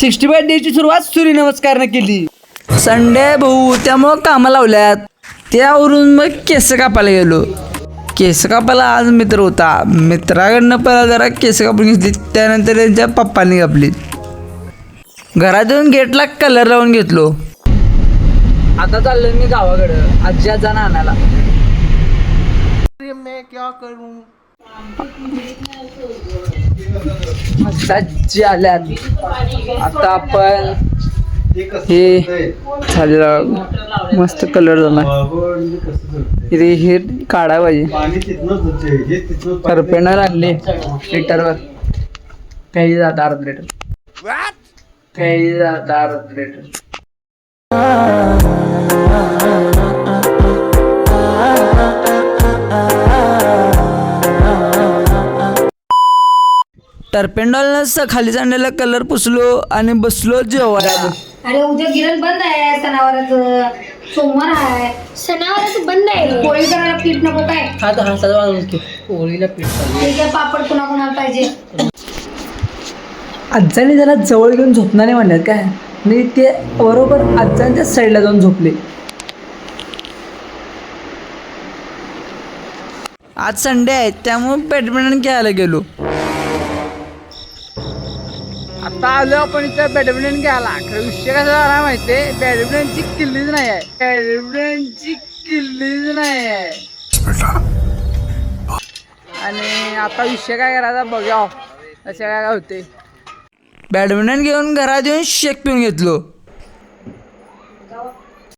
Sixty five डेची सुरुवात सूर्यनमस्कारनं केली. संडे भाऊ त्यामुळं कामं लावल्यात. त्यावरून मग केस कापायला गेलो. केस कापायला आज मित्र होता. मित्राकडनं पहिला जरा केस कापून घेतली त्यानंतर त्यांच्या पप्पांनी कापली. घरात येऊन गेटला कलर लावून घेतलो. आता चाललोय मी गावाकडं आजी आजा नानाला आजी आल्यात आता आपण हे झालेलं मस्त कलर झाला हे हे काढा पाहिजे. करपेणार आणले लिटरवर काही जात अर्ध लिटर काही जात अर्ध लिटर टर्पेंडॉलनं खाली सांडलेला कलर पुसलो आणि बसलो जेवायला. अरे उद्या गिरण बंद आहे सणावाराचं. सोमवार आहे. सणावाराचं बंद आहे. पोळी करायला पीठ नको काय? पोळीला पीठ ठीक आहे पापड कुणा कुणाला पाहिजे? आजाने त्याला जवळ घेऊन झोपणार नाही म्हणत काय? मी ते बरोबर आजांच्या साईडला जाऊन झोपले. आज संडे आहे त्यामुळे बॅडमिंटन खेळायला गेलो. आता आलो आपण इथं बॅडमिंटन घ्यायला. खरं विषय कसा झाला माहितीये? बॅडमिंटनची किल्लीच नाही आहे. बॅडमिंटनची किल्लीच नाही आहे. आणि आता विषय काय करायचा बघा असं काय काय होते बॅडमिंटन घेऊन घरात येऊन शेक पिऊन घेतलो.